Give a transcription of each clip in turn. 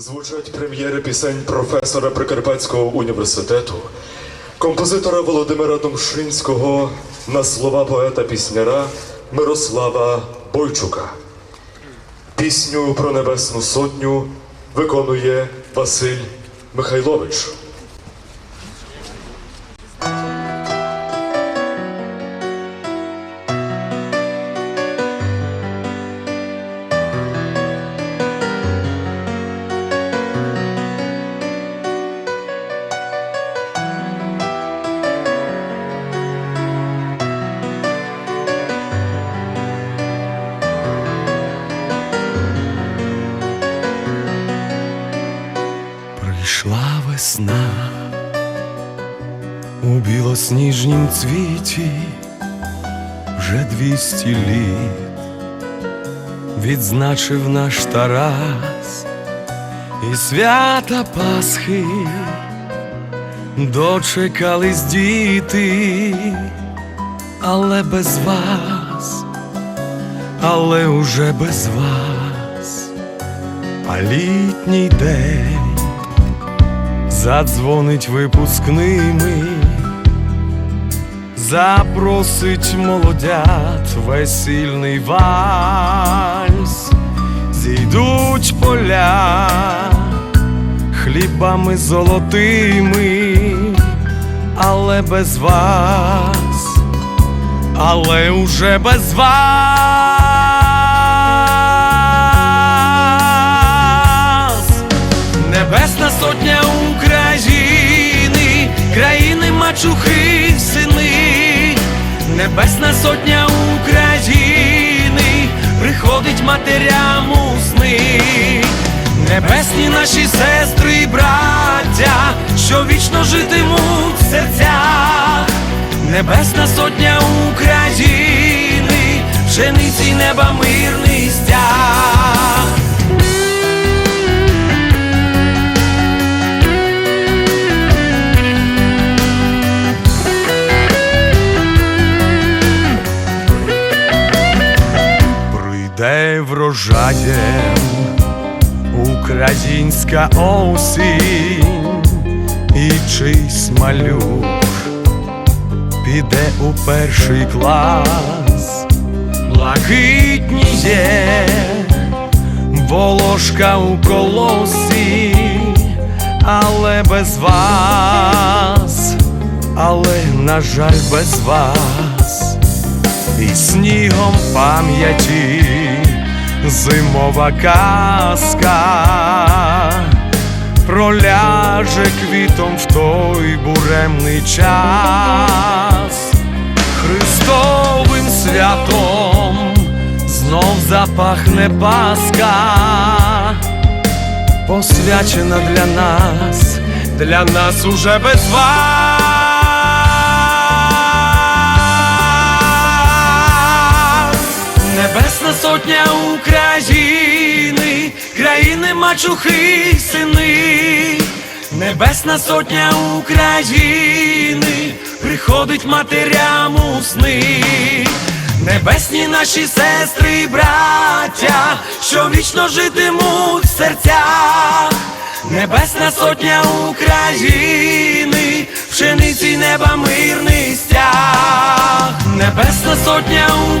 Звучать прем'єри пісень професора Прикарпатського університету, композитора Володимира Домшинського на слова поета-пісняра Мирослава Бойчука. Пісню про Небесну Сотню виконує Василь Михайлович. Прийшла весна у білосніжнім цвіті вже двісті літ. Відзначив наш Тарас і свята Пасхи. Дочекались діти, але без вас, але уже без вас, а літній день задзвонить випускними, запросить молодят весільний вальс, зійдуть поля хлібами золотими, але без вас, але уже без вас. Мачухи сини, Небесна сотня України, приходить матерям у сни, небесні наші сестри і браття, що вічно житимуть в серцях, Небесна сотня України, прийде врожаєм українська осінь, і чийсь малюк піде у перший клас, блакитніє волошка у колосі, але без вас, але, на жаль, без вас. І снігом пам'яті зимова казка проляже квітом в той буремний час, Христовим святом знов запахне Пасха, посвячена для нас, для нас уже без вас. Небесна сотня України, країни мачухи сини, Небесна сотня України, приходить матерям у сни, небесні наші сестри і браття, що вічно житимуть в серцях. Небесна сотня України, пшениці неба мирний стяг, Небесна сотня України,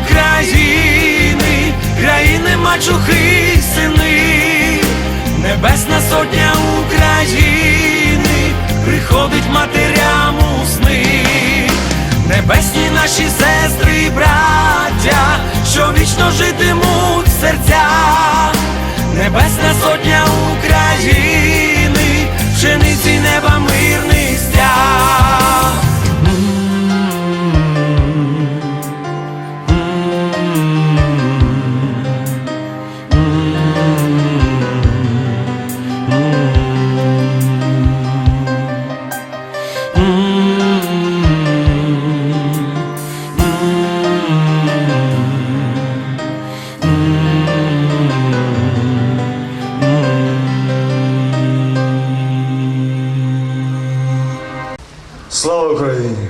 країни мачухи сини, Небесна сотня України, приходить матерям у сни, небесні наші сестри і браття, що вічно житимуть серця. Небесна сотня України, Right.